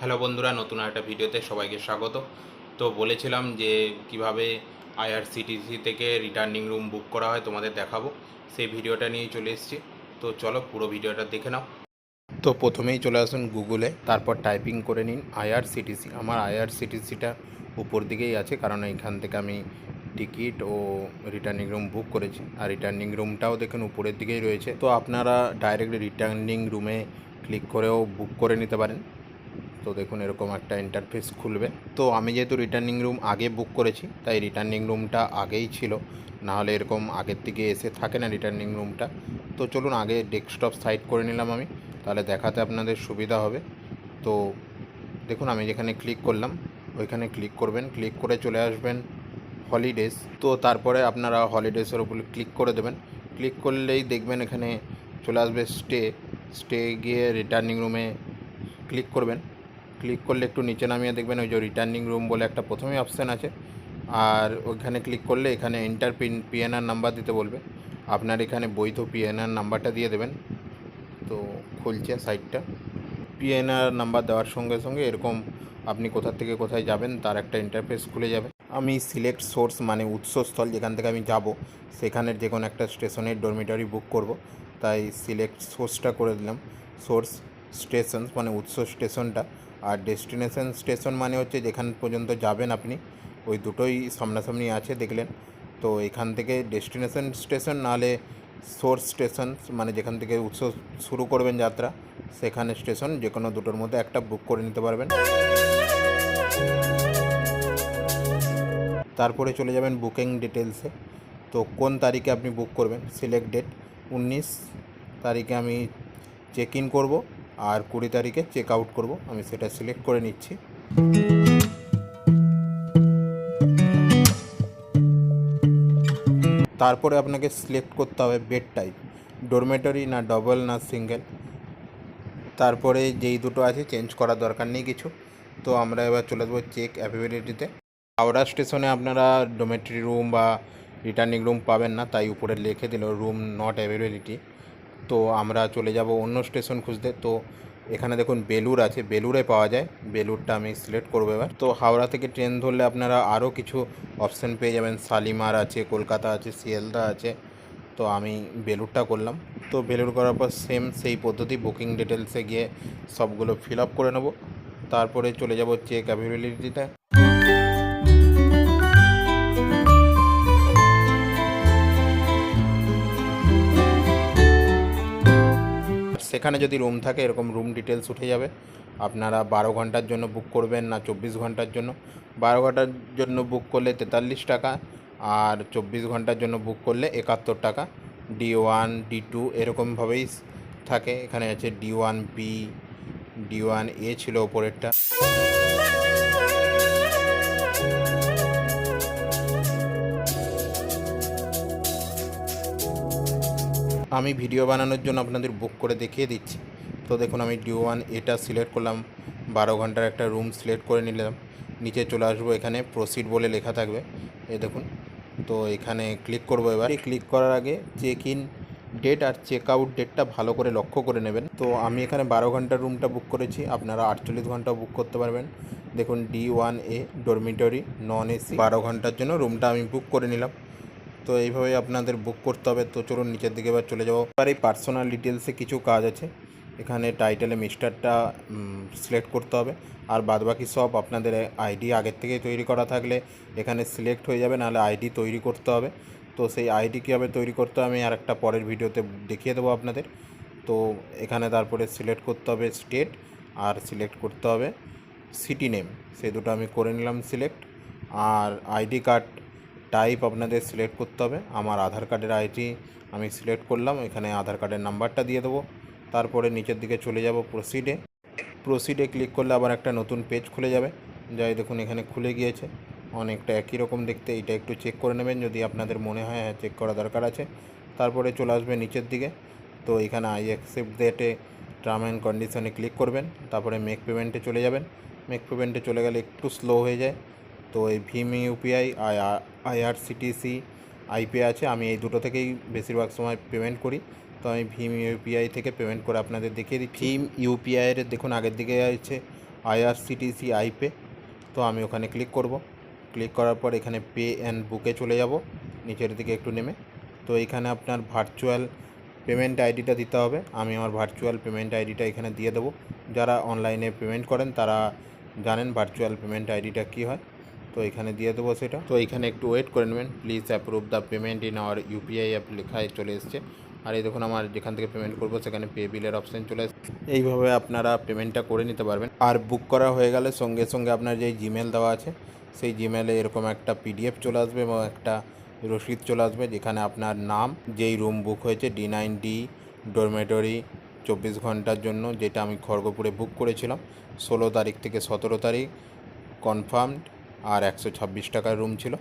Hello বন্ধুরা, নতুন একটা ভিডিওতে সবাইকে স্বাগত। তো বলেছিলাম যে কীভাবে আইআরসিটিসি থেকে রিটার্নিং রুম বুক করা হয় তোমাদের দেখাবো। সেই ভিডিওটা নিয়েই চলে এসেছি। তো চলো পুরো ভিডিওটা দেখে নাও। তো প্রথমেই চলে আসুন গুগলে তারপর টাইপিং করে নিন আইআরসিটিসি আমার আইআরসিটিসিটা উপর দিকেই আছে, কারণ এইখান থেকে আমি টিকিট ও রিটার্নিং রুম বুক করেছি। আর রিটার্নিং রুমটাও দেখুন উপরের দিকেই রয়েছে। তো আপনারা ডাইরেক্ট রিটার্নিং রুমে ক্লিক করেও বুক করে নিতে পারেন। তো দেখুন এরকম একটা ইন্টারফেস খুলবে। তো আমি যেহেতু রিটার্নিং রুম আগে বুক করেছি, তাই রিটার্নিং রুমটা আগেই ছিল। নাহলে এরকম আগের থেকে এসে থাকে না রিটার্নিং রুমটা তো চলুন আগে ডেস্কটপ সাইড করে নিলাম আমি। তাহলে দেখাতে আপনাদের সুবিধা হবে। তো দেখুন আমি যেখানে ক্লিক করলাম, ওইখানে ক্লিক করবেন। ক্লিক করে চলে আসবেন। হলিডেজ তো তারপরে আপনারা হলিডেজের উপর ক্লিক করে দেবেন। ক্লিক করলেই দেখবেন এখানে চলে আসবে স্টে স্টে গিয়ে রিটার্নিং রুমে ক্লিক করবেন। ক্লিক করলে একটু নিচে নামিয়ে দেখবেন ওই যে রিটার্নিং রুম বলে একটা প্রথমেই অপশান আছে। আর ওইখানে ক্লিক করলে এখানে এন্টার পিন পিএনআর নাম্বার দিতে বলবে। আপনার এখানে বৈধ পিএনআর নাম্বারটা দিয়ে দেবেন। তো খুলছে সাইটটা পিএনআর নাম্বার দেওয়ার সঙ্গে সঙ্গে এরকম আপনি কোথা থেকে কোথায় যাবেন, তার একটা ইন্টারফেস খুলে যাবে। আমি সিলেক্ট সোর্স মানে উৎসস্থল যেখান থেকে আমি যাব, সেখানের যে কোনো একটা স্টেশনের ডরমিটারি বুক করব। তাই সিলেক্ট সোর্সটা করে দিলাম। সোর্স স্টেশন মানে উৎস স্টেশনটা আর ডেস্টিনেশন স্টেশন মানে হচ্ছে যেখান পর্যন্ত যাবেন আপনি, ওই দুটোই সামনাসামনি আছে দেখলেন। তো এখান থেকে ডেস্টিনেশন স্টেশন নাহলে সোর্স স্টেশন মানে যেখান থেকে উৎস শুরু করবেন যাত্রা, সেখানে স্টেশন যে কোনো দুটোর মধ্যে একটা বুক করে নিতে পারবেন। তারপরে চলে যাবেন বুকিং ডিটেলসে। তো কোন তারিখে আপনি বুক করবেন? সিলেক্ট ডেট উনিশ তারিখে আমি চেক ইন করব আর কুড়ি তারিখে চেক আউট করব। আমি সেটা সিলেক্ট করে নিচ্ছি। তারপরে আপনাকে সিলেক্ট করতে হবে বেড টাইপ ডরমেটরি না ডবল না সিঙ্গেল তারপরে যেই দুটো আছে চেঞ্জ করার দরকার নেই কিছু। তো আমরা এবার চলে যাব চেক অ্যাভেবিলিটিতে হাওড়া স্টেশনে আপনারা ডোমেট্রি রুম বা রিটার্নিং রুম পাবেন না, তাই উপরে লিখে দিল রুম নট অ্যাভেবিলিটি তো আমরা চলে যাব অন্য স্টেশন খুঁজতে। তো এখানে দেখুন বেলুর আছে বেলুরে পাওয়া যায়। বেলুরটা আমি সিলেক্ট করব এবার। তো হাওড়া থেকে ট্রেন ধরলে আপনারা আরও কিছু অপশান পেয়ে যাবেন। শালিমার আছে, কলকাতা আছে, শিয়ালদা আছে। তো আমি বেলুরটা করলাম। তো বেলুর করার পর সেম সেই পদ্ধতি বুকিং ডিটেলসে গিয়ে সবগুলো ফিল আপ করে নেব। তারপরে চলে যাব চেক অ্যাভেবিলিটিতে সেখানে যদি রুম থাকে, এরকম রুম ডিটেলস উঠে যাবে। আপনারা বারো ঘণ্টার জন্য বুক করবেন না চব্বিশ ঘণ্টার জন্য। বারো ঘণ্টার জন্য বুক করলে তেতাল্লিশ টাকা, আর চব্বিশ ঘণ্টার জন্য বুক করলে একাত্তর টাকা। ডি ওয়ান ডি টু এরকমভাবেই থাকে। এখানে আছে D one B D one A ছিল ওপরেরটা। আমি ভিডিও বানানোর জন্য আপনাদের বুক করে দেখিয়ে দিচ্ছি। তো দেখুন, আমি ডি ওয়ান এটা সিলেক্ট করলাম। বারো ঘণ্টার একটা রুম সিলেক্ট করে নিলাম। নিচে চলে আসব এখানে প্রসিড বলে লেখা থাকবে। এ দেখুন, তো এখানে ক্লিক করব এবার। ক্লিক করার আগে চেক ইন ডেট আর চেক আউট ডেটটা ভালো করে লক্ষ্য করে নেবেন। তো আমি এখানে বারো ঘণ্টার রুমটা বুক করেছি। আপনারা আটচল্লিশ ঘণ্টা বুক করতে পারবেন। দেখুন D one A dormitory non AC বারো ঘণ্টার জন্য রুমটা আমি বুক করে নিলাম। তো এইভাবেই আপনাদের বুক করতে হবে। তো চলুন নিচের দিকে এবার চলে যাব। এবার এই পার্সোনাল ডিটেলসে কিছু কাজ আছে। এখানে টাইটেলে মিস্টারটা সিলেক্ট করতে হবে। আর বাদবাকি সব আপনাদের আইডি আগের থেকেই তৈরি করা থাকলে এখানে সিলেক্ট হয়ে যাবে, নাহলে আইডি তৈরি করতে হবে। তো সেই আইডি কীভাবে তৈরি করতে হবে আমি আর একটা পরের ভিডিওতে দেখিয়ে দেবো আপনাদের। তো এখানে তারপরে সিলেক্ট করতে হবে স্টেট আর সিলেক্ট করতে হবে সিটি নেম সে দুটো আমি করে নিলাম সিলেক্ট আর আইডি কার্ড টাইপ আপনাদের সিলেক্ট করতে হবে। আমার আধার কার্ডের আইডি আমি সিলেক্ট করলাম, এখানে আধার কার্ডের নাম্বারটা দিয়ে দেবো। তারপরে নিচের দিকে চলে যাব প্রসিডে প্রসিডে ক্লিক করলে আবার একটা নতুন পেজ খুলে যাবে। যাই দেখুন এখানে খুলে গিয়েছে। অনেকটা একই রকম দেখতে, এটা একটু চেক করে নেবেন যদি আপনাদের মনে হয় হ্যাঁ চেক করা দরকার আছে। তারপরে চলে আসবে নিচের দিকে। তো এখানে আই অ্যাকসেপ্ট ডেটে টার্ম অ্যান্ড কন্ডিশনে ক্লিক করবেন। তারপরে মেক পেমেন্টে চলে যাবেন। মেক পেমেন্টে চলে গেলে একটু স্লো হয়ে যায়। তো এই ভীম ইউপিআই আইআরসিটিসি, আইপে আছে। আমি এই দুটো থেকেই বেশিরভাগ সময় পেমেন্ট করি। তো আমি ভীম ইউপিআই থেকে পেমেন্ট করে আপনাদের দেখিয়ে দিই ভীম ইউপিআইয়ের দেখুন, আগের দিকে আছে আইআরসিটিসি, আইপে। তো আমি ওখানে ক্লিক করব। ক্লিক করার পর এখানে পে অ্যান্ড বুকে চলে যাব। নিচের দিকে একটু নেমে। তো এখানে আপনার ভার্চুয়াল পেমেন্ট আইডিটা দিতে হবে। আমি আমার ভার্চুয়াল পেমেন্ট আইডিটা এখানে দিয়ে দেবো। যারা অনলাইনে পেমেন্ট করেন, তারা জানেন ভার্চুয়াল পেমেন্ট আইডিটা কী হয়। তো এখানে দিয়ে দেবো সেটা। তো এখানে একটু ওয়েট করে নেবেন। Please approve the payment in our UPI app লেখায় চলে এসছে। আর এই দেখুন আমার যেখান থেকে পেমেন্ট করব সেখানে পে বিলের অপশান চলে এসছে। এইভাবে আপনারা পেমেন্টটা করে নিতে পারবেন। আর বুক করা হয়ে গেলে সঙ্গে সঙ্গে আপনার যেই জিমেল দেওয়া আছে, সেই জিমেলে এরকম একটা পিডিএফ চলে আসবে এবং একটা রসিদ চলে আসবে যেখানে আপনার নাম, যেই রুম বুক হয়েছে ডি নাইন ডি ডরমেটরি চব্বিশ ঘণ্টার জন্য, যেটা আমি খড়গপুরে বুক করেছিলাম। ষোলো তারিখ থেকে সতেরো তারিখ কনফার্মড আর একশো ছাব্বিশ টাকার রুম ছিল।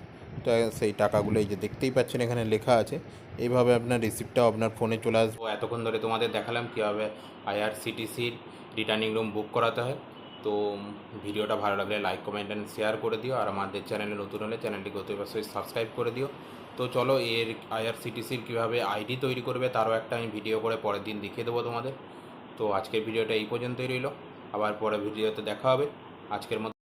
তো সেই টাকাগুলো এই যে দেখতেই পাচ্ছেন, এখানে লেখা আছে। এইভাবে আপনার রিসিপ্টটাও আপনার ফোনে চলে আসবে। এতক্ষণ ধরে তোমাদের দেখালাম কীভাবে আইআরসিটিসির রিটার্নিং রুম বুক করাতে হয়। তো ভিডিওটা ভালো লাগলে লাইক কমেন্ট অ্যান্ড শেয়ার করে দিও। আর আমাদের চ্যানেলে নতুন হলে চ্যানেলটিকে অতি অবশ্যই সাবস্ক্রাইব করে দিও। তো চলো, এর আইআরসিটিসির কীভাবে আইডি তৈরি করবে তারও একটা আমি ভিডিও করে পরের দিন দেখিয়ে দেবো তোমাদের। তো আজকের ভিডিওটা এই পর্যন্তই রইল। আবার পরে ভিডিওতে দেখা হবে। আজকের মতো